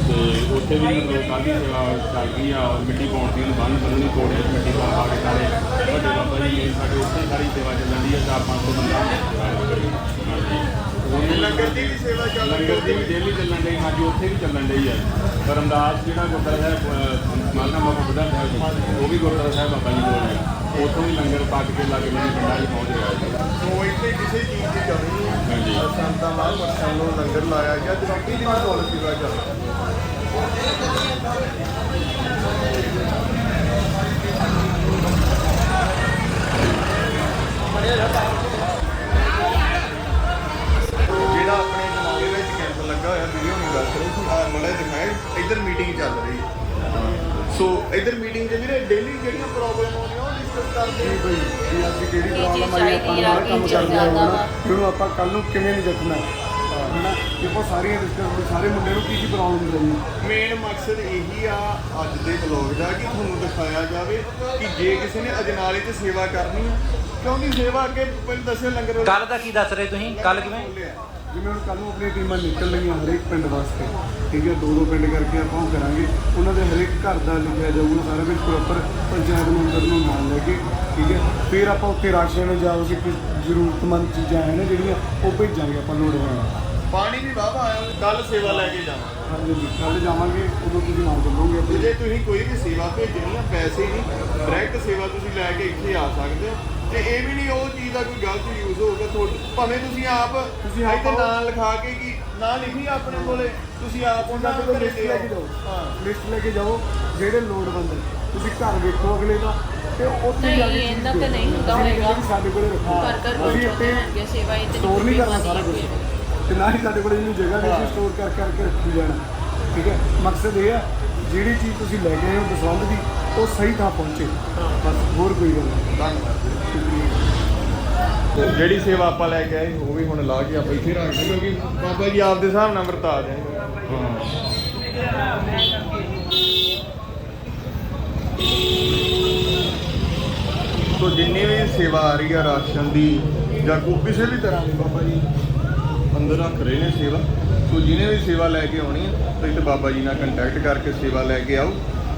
ਤੇ ਉੱਥੇ ਵੀ ਮਤਲਬ ਕਾਫੀ ਸੇਵਾ ਚੱਲ ਰਹੀ ਆ ਮਿੱਟੀ ਪਾਉਣ ਦੀ ਬੰਨ ਬੰਨਣੀ ਕੋੜੇ ਮਿੱਟੀ ਪਾ ਪਾ ਕੇ ਸਾਰੇ ਵੱਡੇ ਬਾਬਾ ਜੀ ਸਾਡੇ ਉੱਥੇ ਸਾਰੀ ਸੇਵਾ ਚੱਲਣ ਦੀ ਆ 4-500 ਬੰਦਾ। ਹਾਂਜੀ। ਲੰਗਰ ਦੀ ਵੀ ਸੇਵਾ ਚੱਲ ਰਹੀ ਲੰਗਰ ਦੀ ਵੀ ਡੇਲੀ ਚੱਲਣ ਡਈ ਹਾਂਜੀ ਉੱਥੇ ਵੀ ਚੱਲਣ ਡਈ ਆ। ਪਰ ਰਮਦਾਸ ਜਿਹੜਾ ਗੁਰਦੁਆਰਾ ਸਾਹਿਬ ਮਾਲਨਾ ਬਾਬਾ ਬੁੱਢਾ ਸਾਹਿਬ ਉਹ ਵੀ ਗੁਰਦੁਆਰਾ ਸਾਹਿਬ ਬਾਬਾ ਜੀ ਕੋਲ ਆ ਉੱਥੋਂ ਵੀ ਲੰਗਰ ਪੱਕ ਕੇ ਲੱਗੇ ਮੈਨੂੰ ਪਿੰਡਾਂ 'ਚ ਪਹੁੰਚ ਰਿਹਾ ਜੀ। ਸੋ ਇੱਥੇ ਕਿਸੇ ਚੀਜ਼ ਦੀ ਕਮੀ ਹੈ। ਹਾਂਜੀ। ਸੰਤਾਂ ਮਹਾਂਪੁਰਸ਼ਾਂ ਨੂੰ ਲੰਗਰ ਲਾਇਆ ਗਿਆ ਜਵਾਕੀ ਦੀ ਵੀ ਬਹੁਤ ਸੇਵਾ ਚੱਲ ਰਹੀ ਹੈ। ਜਿਹੜਾ ਆਪਣੇ ਜਨਾਲੇ ਵਿੱਚ ਕੈਂਪ ਲੱਗਾ ਹੋਇਆ ਵੀਡੀਓ ਨਹੀਂ ਦੱਸ ਰਹੇ ਸੀ ਆ ਮਲੇ ਦਿਖਾਏ ਇੱਧਰ ਮੀਟਿੰਗ ਚੱਲ ਰਹੀ ਹੈ। ਸੋ ਇੱਧਰ ਮੀਟਿੰਗ ਦੇ ਵੀਰੇ ਡੇਲੀ ਜਿਹੜੀਆਂ ਪ੍ਰੋਬਲਮ ਆਉਂਦੀਆਂ ਉਹ ਡਿਸਕਸ ਕਰਦੇ ਜੀ ਹਾਂ ਬਈ ਵੀ ਅੱਜ ਕਿਹੜੀ ਕੀ ਚੀਜ਼ ਪ੍ਰੋਬਲਮ ਆਈ ਆਪਾਂ ਚਾਹੀਦੀ ਆ, ਨਾਲ ਕੰਮ ਕੀ ਕਰਦੇ ਚੀਜ਼ ਹਾਂ ਜ਼ਿਆਦਾ। ਨਾ ਵਾ। ਇਹਨੂੰ ਆਪਾਂ ਕੱਲ ਨੂੰ ਕਿਵੇਂ ਨਹੀਂ ਦੇਖਣਾ ਹਨਾ? ਕਿ ਆਪਾਂ ਸਾਰੀਆਂ ਡਿਸਕਸ ਸਾਰੇ ਮੁੰਡੇ ਨੂੰ ਕੀ ਕੀ ਪ੍ਰੋਬਲਮ ਰਹੀ ਮੇਨ ਮਕਸਦ ਇਹੀ ਆ ਅੱਜ ਦੇ ਬਲੌਗ ਦਾ ਕਿ ਤੁਹਾਨੂੰ ਦਿਖਾਇਆ ਜਾਵੇ ਕਿ ਜੇ ਕਿਸੇ ਨੇ ਅਜਨਾਲੇ 'ਚ ਸੇਵਾ ਕਰਨੀ ਆ ਕਿਉਂਕਿ ਸੇਵਾ ਅੱਗੇ ਪਹਿਲਾਂ ਦੱਸਿਓ ਲੰਗਰ ਵਾਲੇ- ਕੱਲ ਦਾ ਕੀ ਦੱਸ ਰਹੇ ਤੁਸੀਂ? ਕੱਲ ਕਿਵੇਂ? ਜਿਵੇਂ ਹੁਣ ਕੱਲ ਨੂੰ ਆਪਣੀਆਂ ਟੀਮਾਂ ਨਿਕਲ ਰਹੀਆਂ ਹਰੇਕ ਪਿੰਡ ਵਾਸਤੇ ਠੀਕ ਹੈ ਦੋ ਦੋ ਪਿੰਡ ਕਰਕੇ ਆਪਾਂ ਉਹ ਕਰਾਂਗੇ। ਉਹਨਾਂ ਦੇ ਹਰੇਕ ਘਰ ਦਾ ਲਿਖਿਆ ਜਾਊਗਾ ਸਾਰਾ ਕੁਝ ਪ੍ਰੋਪਰ ਪੰਚਾਇਤ ਮੈਂਬਰ ਨੂੰ ਨਾਲ ਲੈ ਕੇ ਠੀਕ ਹੈ। ਫਿਰ ਆਪਾਂ ਉੱਥੇ ਰਾਸ਼ਨ ਜਾਂ ਉਸ ਕੁਝ ਜ਼ਰੂਰਤਮੰਦ ਚੀਜ਼ਾਂ ਹੈ ਨਾ ਜਿਹੜੀਆਂ ਉਹ ਭੇਜਾਂਗੇ ਆਪਾਂ ਲੋੜਵੰਦ ਪਾਣੀ ਵੀ ਵਾਵਾ ਆਇਆ ਕੱਲ ਸੇਵਾ ਲੈ ਕੇ ਜਾਵਾਂ ਹਾਂਜੀ ਕੱਲ ਜਾਵਾਂਗੇ ਉਦੋਂ ਤੁਸੀਂ ਨਾਲ ਚੱਲੋਗੇ ਆਪਣੇ। ਜੇ ਤੁਸੀਂ ਕੋਈ ਵੀ ਸੇਵਾ ਭੇਜਣੀ ਆ ਪੈਸੇ ਨਹੀਂ ਡਾਇਰੈਕਟ ਸੇਵਾ ਤੁਸੀਂ ਲੈ ਕੇ ਇੱਥੇ ਆ ਸਕਦੇ ਹੋ। ਤੇ ਇਹ ਵੀ ਨਹੀਂ ਉਹ ਚੀਜ਼ ਦਾ ਕੋਈ ਗਲਤ ਯੂਜ਼ ਹੋਊਗਾ ਤੁਹਾਡੇ ਭਾਵੇਂ ਤੁਸੀਂ ਆਪ ਤੁਸੀਂ ਆਪ ਇੱਥੇ। ਨਾਂ ਲਿਖਾ ਕੇ ਕੀ ਨਾਂ ਲਿਖੀ ਆ ਆਪਣੇ ਕੋਲੇ ਤੁਸੀਂ ਆਪ ਉਹਨਾਂ ਕੋਲ ਲਿਸਟ ਲੈ ਕੇ ਜਾਓ। ਹਾਂ। ਲਿਸਟ ਲੈ ਕੇ ਜਾਓ ਜਿਹੜੇ ਲੋੜਵੰਦ ਨੇ। ਤੁਸੀਂ ਘਰ ਵੇਖੋ ਅਗਲੇ ਦਾ ਤੇ ਉੱਥੇ ਜਾ ਕੇ ਨਹੀਂ, ਇੰਨਾ ਤਾਂ। ਨਹੀਂ ਹੁੰਦਾ ਹੋਏਗਾ। ਸਾਡੇ ਕੋਲੇ ਰੱਖੋ। ਘਰ ਘਰ ਅਸੀਂ ਇੱਥੇ ਹੋਣਗੇ ਸੇਵਾ ਇਹ ਤੇ ਸਟੋਰ ਨਹੀਂ ਕਰਨਾ ਸਾਰਾ ਕੁਝ ਤੇ ਨਾ ਹੀ ਸਾਡੇ ਕੋਲ ਇੰਨੀ ਜਗ੍ਹਾ ਨਹੀਂ ਸਟੋਰ ਕਰ ਕਰਕੇ ਰੱਖੀ ਜਾਣਾ। ਠੀਕ ਹੈ? ਮਕਸਦ ਇਹ ਹੈ, ਜਿਹੜੀ ਚੀਜ਼ ਤੁਸੀਂ ਲੈ ਕੇ ਆਏ ਹੋ ਦਸਵੰਧ ਦੀ, ਉਹ ਸਹੀ ਥਾਂ ਪਹੁੰਚੇ। ਬਸ, ਹੋਰ ਕੋਈ ਗੱਲ ਨਹੀਂ। ਧੰਨਵਾਦ। ਜਿਹੜੀ ਸੇਵਾ ਆਪਾਂ ਲੈ ਕੇ ਆਏ, ਉਹ ਵੀ ਹੁਣ ਲਾ ਕੇ ਆਪਾਂ ਇੱਥੇ ਰੱਖਦੇ ਕਿਉਂਕਿ ਬਾਬਾ ਜੀ ਆਪਦੇ ਹਿਸਾਬ ਨਾਲ ਵਰਤਾ ਦੇਣਗੇ ਤੋ ਜਿੰਨੀ ਵੀ ਸੇਵਾ ਆ ਰਹੀ ਆ ਰਾਸ਼ਨ ਦੀ, ਜਾਂ ਕੋਈ ਕਿਸੇ ਵੀ ਤਰ੍ਹਾਂ ਦੀ ਬਾਬਾ ਜੀ ਅੰਦਰ ਰੱਖ ਰਹੇ ਨੇ ਸੇਵਾ ਤੋ ਜਿਹਨੇ ਵੀ ਸੇਵਾ ਲੈ ਕੇ ਆਉਣੀ ਆ ਤਾਂ ਇੱਥੇ ਬਾਬਾ ਜੀ ਨਾਲ ਕੰਟੈਕਟ ਕਰਕੇ ਸੇਵਾ ਲੈ ਕੇ ਆਓ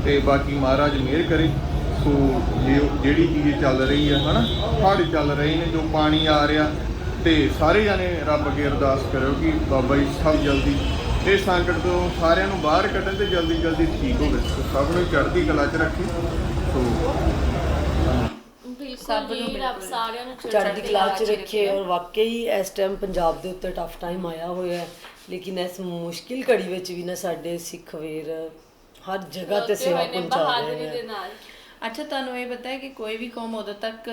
ਤੇ ਬਾਕੀ ਮਹਾਰਾਜ ਮਿਹਰ ਕਰੇ। ਸੋ ਜੇ ਜਿਹੜੀ ਚੀਜ਼ ਚੱਲ ਰਹੀ ਆ ਹਨਾ ਹੜ੍ਹ ਚੱਲ ਰਹੇ ਨੇ ਜੋ ਪਾਣੀ ਆ ਰਿਹਾ ਤੇ ਸਾਰੇ ਜਾਣੇ ਰੱਬ ਅੱਗੇ ਅਰਦਾਸ ਕਰੋ ਕਿ ਬਾਬਾ ਜੀ ਸਭ ਜਲਦੀ ਇਹ ਸੰਕਟ ਤੋਂ ਸਾਰਿਆਂ ਨੂੰ ਬਾਹਰ ਕੱਢਣ ਤੇ ਜਲਦੀ ਜਲਦੀ ਠੀਕ ਹੋਵੇ। ਸੋ ਸਭ ਨੂੰ ਚੜ੍ਹਦੀ ਕਲਾ 'ਚ ਰੱਖੇ। ਸੋ ਰੱਬ ਸਾਰਿਆਂ ਨੂੰ ਚੜ੍ਹਦੀ ਕਲਾ ਚ ਰੱਖੇ ਔਰ ਵਾਕਈ ਇਸ ਟਾਈਮ ਪੰਜਾਬ ਦੇ ਉੱਤੇ ਟਫ ਟਾਈਮ ਆਇਆ ਹੋਇਆ ਹੈ। ਲੇਕਿਨ ਇਸ ਮੁਸ਼ਕਿਲ ਘੜੀ ਵਿੱਚ ਵੀ ਨਾ ਸਾਡੇ ਸਿੱਖ ਵੀਰ ਹਰ ਜਗ੍ਹਾ ਤੇ ਸੇਵਾ ਪਹੁੰਚਾ ਰਹੇ ਨੇ। ਅੱਛਾ ਤੁਹਾਨੂੰ ਇਹ ਪਤਾ ਹੈ ਕਿ ਕੋਈ ਵੀ ਕੌਮ ਉਦੋਂ ਤੱਕ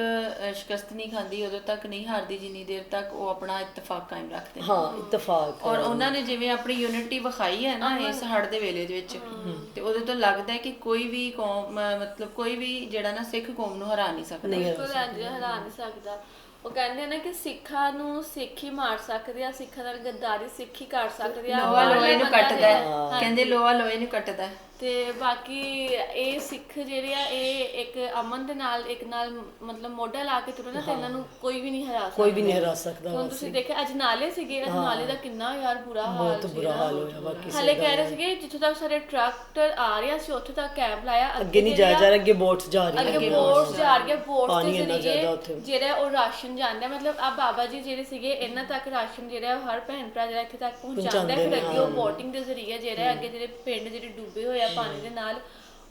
ਸ਼ਿਕਸਤ ਨਹੀਂ ਖਾਂਦੀ ਉਦੋਂ ਤੱਕ ਨਹੀਂ ਹਾਰਦੀ ਜਿੰਨੀ ਦੇਰ ਤੱਕ ਉਹ ਆਪਣਾ ਇਤਫਾਕ ਕਾਇਮ ਰੱਖਦੇ ਹਾਂ ਇਤਫਾਕ ਔਰ ਉਹਨਾਂ ਨੇ ਜਿਵੇਂ ਆਪਣੀ ਯੂਨਿਟੀ ਵਿਖਾਈ ਹੈ ਨਾ ਇਸ ਹੜ ਦੇ ਵੇਲੇ ਦੇ ਵਿੱਚ ਤੇ ਉਹਦੇ ਤੋਂ ਲੱਗਦਾ ਹੈ ਕਿ ਕੋਈ ਵੀ ਕੌਮ ਮਤਲਬ ਕੋਈ ਵੀ ਜਿਹੜਾ ਨਾ ਸਿੱਖ ਕੌਮ ਨੂੰ ਹਰਾ ਨਹੀਂ ਸਕਦਾ। ਬਿਲਕੁਲ ਹਰਾ ਨਹੀਂ ਸਕਦਾ। ਉਹ ਕਹਿੰਦੇ ਨੇ ਕਿ ਸਿੱਖਾਂ ਨੂੰ ਸਿੱਖ ਮਾਰ ਸਕਦੇ ਆ ਸਿੱਖਾਂ ਨਾਲ ਗੱਦਾਰੀ ਸਿੱਖ ਕਰ ਸਕਦੇ ਆ। ਲੋਹਾ ਲੋਹੇ ਨੂੰ ਕੱਟਦਾ ਹੈ। ਕਹਿੰਦੇ ਲੋਹਾ ਲੋਹੇ ਨੂੰ ਕੱਟਦਾ ਹੈ। ਤੇ ਬਾਕੀ ਇਹ ਸਿੱਖ ਜਿਹੜੇ ਆ ਇਹ ਇੱਕ ਅਮਨ ਦੇ ਨਾਲ ਇੱਕ ਨਾਲ ਮਤਲਬ ਮੋਢਾ ਲਾ ਕੇ ਤੁਰੋ ਨਾ ਤੇ ਇਹਨਾਂ ਨੂੰ ਕੋਈ ਵੀ ਨਹੀਂ ਹਰਾ ਸਕਦਾ ਕੋਈ ਵੀ ਨਹੀਂ ਹਰਾ ਸਕਦਾ ਹੁਣ ਤੁਸੀਂ ਦੇਖਿਆ ਅੱਜ ਨਾਲੇ ਸੀਗੇ ਅੱਜ ਨਾਲੇ ਦਾ ਕਿੰਨਾ ਯਾਰ ਬੁਰਾ ਹਾਲ ਬਹੁਤ ਬੁਰਾ ਹਾਲ ਹੋਇਆ ਬਾਕੀ ਹਲੇ ਕਹਿ ਰਹੇ ਸੀਗੇ ਜਿੱਥੋਂ ਤੱਕ ਸਾਡੇ ਟਰੈਕਟਰ ਆ ਰਿਹਾ ਸੀ ਉੱਥੇ ਤੱਕ ਕੈਂਪ ਲਾਇਆ ਅੱਗੇ ਨਹੀਂ ਜਾਇਆ ਜਾ ਰਿਹਾ ਅੱਗੇ ਬੋਟਸ ਜਾ ਰਹੀ ਅੱਗੇ ਬੋਟਸ ਜਾ ਰਹੀਆਂ ਬੋਟਸ ਉੱਥੇ। ਜ਼ਰੀਏ ਜਿਹੜਾ ਉਹ ਰਾਸ਼ਨ ਜਾਂਦਾ। ਮਤਲਬ ਆ ਬਾਬਾ ਜੀ ਜਿਹੜੇ ਸੀਗੇ ਇਹਨਾਂ ਤੱਕ ਰਾਸ਼ਨ ਜਿਹੜਾ ਹਰ ਭੈਣ ਭਰਾ ਜਿਹੜਾ ਇੱਥੇ ਤੱਕ ਪਹੁੰਚਾਉਂਦਾ ਹੈ। ਫਿਰ ਅੱਗੇ ਉਹ ਬੋਟਿੰਗ ਦੇ ਜ਼ਰੀਏ ਜਿਹੜਾ ਅੱਗੇ ਜਿਹੜੇ ਪਿੰਡ ਜਿਹੜੇ ਡੁੱਬੇ ਹੋਏ ਪਾਣੀ ਦੇ ਨਾਲ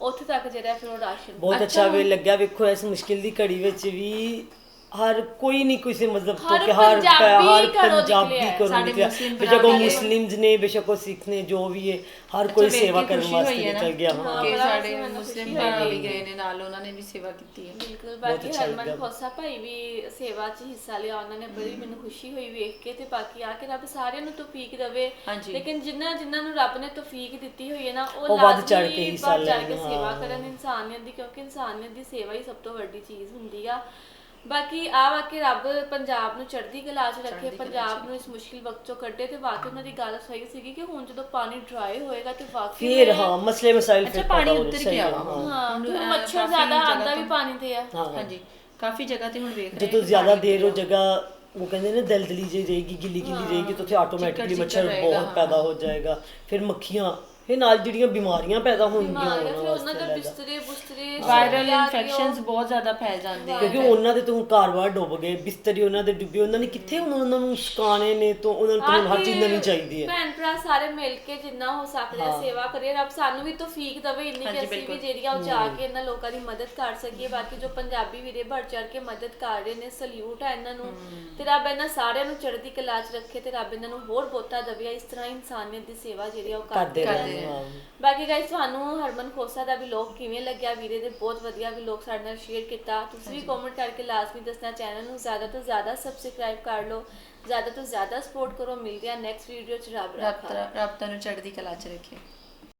ਉੱਥੇ ਤੱਕ ਜਿਹੜਾ ਫਿਰ ਉਹ ਰਾਸ਼ਨ ਬਹੁਤ ਅੱਛਾ। ਵੇ ਲੱਗਿਆ ਵੇਖੋ ਇਸ ਮੁਸ਼ਕਿਲ ਦੀ ਘੜੀ ਵਿੱਚ ਵੀ ਹਰ ਕੋਈ ਨਹੀਂ ਕਿਸੇ ਮਤਲਬ ਤੋਂ ਹਰ ਕਿ ਹਰ ਪੰਜਾਬੀ ਹਰ ਘਰੋਂ ਪੰਜਾਬੀ ਨਿਕਲਿਆ। ਘਰੋਂ ਸਾਡੇ ਨਿਕਲਿਆ ਮੁਸਲਿਮ ਬੇਸ਼ੱਕ ਉਹ ਭਰਾ ਨੇ। ਮੁਸਲਿਮਸ ਨੇ ਬੇਸ਼ੱਕ ਉਹ ਸਿੱਖ ਨੇ ਜੋ ਵੀ ਹੈ ਹਰ ਕੋਈ ਵੇਖ ਕੇ ਸੇਵਾ ਕਰਨ ਖੁਸ਼ੀ ਵਾਸਤੇ ਹੋਈ ਹੈ ਨਾ। ਨਿਕਲ ਗਿਆ। ਹਾਂ ਕਿ ਬੜਾ ਸਾਡੇ ਮੈਨੂੰ ਮੁਸਲਿਮ ਖੁਸ਼ੀ ਭਰਾ ਵੀ ਗਏ ਨੇ ਨਾਲ ਉਹਨਾਂ ਨੇ ਵੀ ਸੇਵਾ ਕੀਤੀ ਹੈ। ਬਿਲਕੁਲ ਬਾਕੀ ਹਰਮਨ ਖੋਸਾ ਭਾਈ ਵੀ ਸੇਵਾ 'ਚ ਹਿੱਸਾ ਲਿਆ ਉਹਨਾਂ ਨੇ ਬੜੀ ਮੈਨੂੰ ਖੁਸ਼ੀ ਹੋਈ ਵੇਖ ਕੇ ਤੇ ਬਾਕੀ ਆ ਕੇ ਰੱਬ ਸਾਰਿਆਂ ਨੂੰ ਤੌਫੀਕ ਦੇਵੇ। ਹਾਂਜੀ। ਲੇਕਿਨ ਜਿਨ੍ਹਾਂ ਜਿਨ੍ਹਾਂ ਨੂੰ ਰੱਬ ਨੇ ਤੌਫੀਕ ਦਿੱਤੀ ਹੋਈ ਹੈ ਨਾ ਉਹ ਉਹ ਵੱਧ ਚੜ੍ਹ ਲਾਜ਼ਮੀ ਕੇ ਹਿੱਸਾ ਵੱਧ ਚੜ੍ਹ ਕੇ ਲੈਣ, ਸੇਵਾ ਹਾਂ। ਕਰਨ ਇਨਸਾਨੀਅਤ ਦੀ ਕਿਉਂਕਿ ਇਨਸਾਨੀਅਤ ਦੀ ਸੇਵਾ ਹੀ ਸਭ ਤੋਂ ਵੱਡੀ ਚੀਜ਼ ਹੁੰਦੀ ਆ। ਬਾਕੀ ਆ ਵਾਕੇ ਰੱਬ ਪੰਜਾਬ ਨੂੰ ਚੜ੍ਹਦੀ ਕਲਾ 'ਚ ਰੱਖੇ ਪੰਜਾਬ ਨੂੰ ਇਸ ਮੁਸ਼ਕਿਲ ਵਕਤ 'ਚੋਂ ਕੱਢੇ ਤੇ ਵਾਕਈ ਉਹਨਾਂ ਦੀ ਗੱਲ ਸਹੀ ਸੀਗੀ ਕਿ ਹੁਣ ਜਦੋਂ ਪਾਣੀ ਡਰਾਈ ਹੋਏਗਾ ਤੇ ਵਾਕਈ ਫਿਰ ਹਾਂ ਮਸਲੇ ਮਸਾਇਲ ਅੱਛਾ ਫਿਰ ਪਾਣੀ ਪੈਦਾ ਹੋ ਉੱਤਰ ਗਿਆ ਹੈ, ਹੁਣ, ਮੱਛਰ ਕਾਫੀ ਜ਼ਿਆਦਾ ਜਗ੍ਹਾ ਆਂਦਾ ਵੀ ਤੋਂ- ਪਾਣੀ ਤੇ ਆ। ਹਾਂਜੀ ਕਾਫੀ ਜਗ੍ਹਾ ਤੇ ਹੁਣ ਵੇਖ ਰਹੇ ਜਦੋਂ ਜ਼ਿਆਦਾ ਦੇਰ ਉਹ ਜਗ੍ਹਾ ਉਹ ਕਹਿੰਦੇ ਨੇ ਦਲਦਲੀ ਜਿਹੀ ਰਹੇਗੀ ਗਿੱਲੀ ਗਿੱਲੀ ਰਹੇਗੀ ਤਾਂ ਉੱਥੇ ਆਟੋਮੈਟਿਕਲੀ ਮੱਛਰ ਬਹੁਤ ਪੈਦਾ ਹੋ ਜਾਏਗਾ। ਫਿਰ ਮੱਖੀਆਂ ਫਿਰ ਨਾਲ ਜਿਹੜੀਆਂ ਬਿਮਾਰੀਆਂ ਪੈਦਾ ਹੋਣਗੀਆਂ ਬਿਮਾਰੀਆਂ ਫਿਰ ਉਹਨਾਂ ਦੇ ਬਿਸਤਰੇ ਬੁਸਤਰੇ ਵਾਇਰਲ ਇਨਫੈਕਸ਼ਨਸ ਬਹੁਤ ਜ਼ਿਆਦਾ ਫੈਲ ਜਾਂਦੇ ਆ। ਕਿਉਂਕਿ ਉਹਨਾਂ ਦੇ ਤੋਂ ਘਰ-ਬਾਰ ਡੁੱਬ ਗਏ ਬਿਸਤਰੇ ਉਹਨਾਂ ਦੇ ਡੁੱਬੇ ਉਹਨਾਂ ਨੇ ਕਿੱਥੇ ਹੁਣ ਉਹਨਾਂ ਨੂੰ ਛਕਾਣੇ ਨੇ ਤੋਂ ਉਹਨਾਂ ਨੂੰ ਹਰ ਚੀਜ਼ ਨਵੀਂ ਚਾਹੀਦੀ ਹੈ। ਭੈਣ ਭਰਾ ਸਾਰੇ ਮਿਲ ਕੇ ਜਿੰਨਾ ਹੋ ਸਕਦਾ ਸੇਵਾ ਕਰੀਏ ਰੱਬ ਸਾਨੂੰ ਵੀ ਤੌਫੀਕ ਦੇਵੇ ਇੰਨੀ ਕਿ ਅਸੀਂ। ਵੀ ਜਿਹੜੀਆਂ ਉਹ ਜਾ ਕੇ ਇਹਨਾਂ ਲੋਕਾਂ ਦੀ ਮਦਦ ਕਰ ਸਕੀਏ ਬਾਕੀ ਜੋ ਪੰਜਾਬੀ ਵੀਰੇ ਭੜ ਚੜ ਕੇ ਮਦਦ ਕਰ ਰਹੇ ਨੇ ਸਲੂਟ ਹੈ ਇਹਨਾਂ ਨੂੰ। ਤੇ ਰੱਬ ਇਹਨਾਂ ਸਾਰਿਆਂ ਨੂੰ ਚੜ੍ਹਦੀ ਕਲਾ 'ਚ ਰੱਖੇ ਤੇ ਰੱਬ ਇਹਨਾਂ ਨੂੰ ਹੋਰ ਬੋਤਾ ਦੇਵੇ ਇਸ ਤਰ੍ਹਾਂ ਇਨਸਾਨੀਅਤ ਦੀ ਸੇਵਾ ਜਿਹੜੀ ਆ ਉਹ ਕਰਦੇ ਰਹਿਣ। ਹਾਂ। ਬਾਕੀ ਗਾਇਸ ਤੁਹਾਨੂੰ ਹਰਮਨ ਖੋਸਾ ਦਾ ਵੀ ਲੋਕ ਕਿਵੇਂ ਲੱਗਿਆ? ਵੀਰੇ ਦੇ ਬਹੁਤ ਵਧੀਆ ਵੀ ਲੋਕ ਸਾਡੇ ਨਾਲ ਸ਼ੇਅਰ ਕੀਤਾ। ਤੁਸੀਂ ਵੀ ਕਮੈਂਟ ਕਰਕੇ ਲਾਜ਼ਮੀ ਦੱਸਣਾ ਚੈਨਲ ਨੂੰ ਜ਼ਿਆਦਾ ਤੋਂ ਜ਼ਿਆਦਾ ਸਬਸਕ੍ਰਾਈਬ ਕਰ ਲਓ। ਜ਼ਿਆਦਾ ਤੋਂ ਜ਼ਿਆਦਾ ਸਪੋਰਟ ਕਰੋ। ਮਿਲਦੇ ਆ ਨੈਕਸਟ ਵੀਡੀਓ ਚ। ਰੱਬ ਰੱਖਾ ਰੱਬ ਰੱਬ ਤੁਹਾਨੂੰ ਚੜ੍ਹਦੀ ਕਲਾ ਚ ਰੱਖੇ।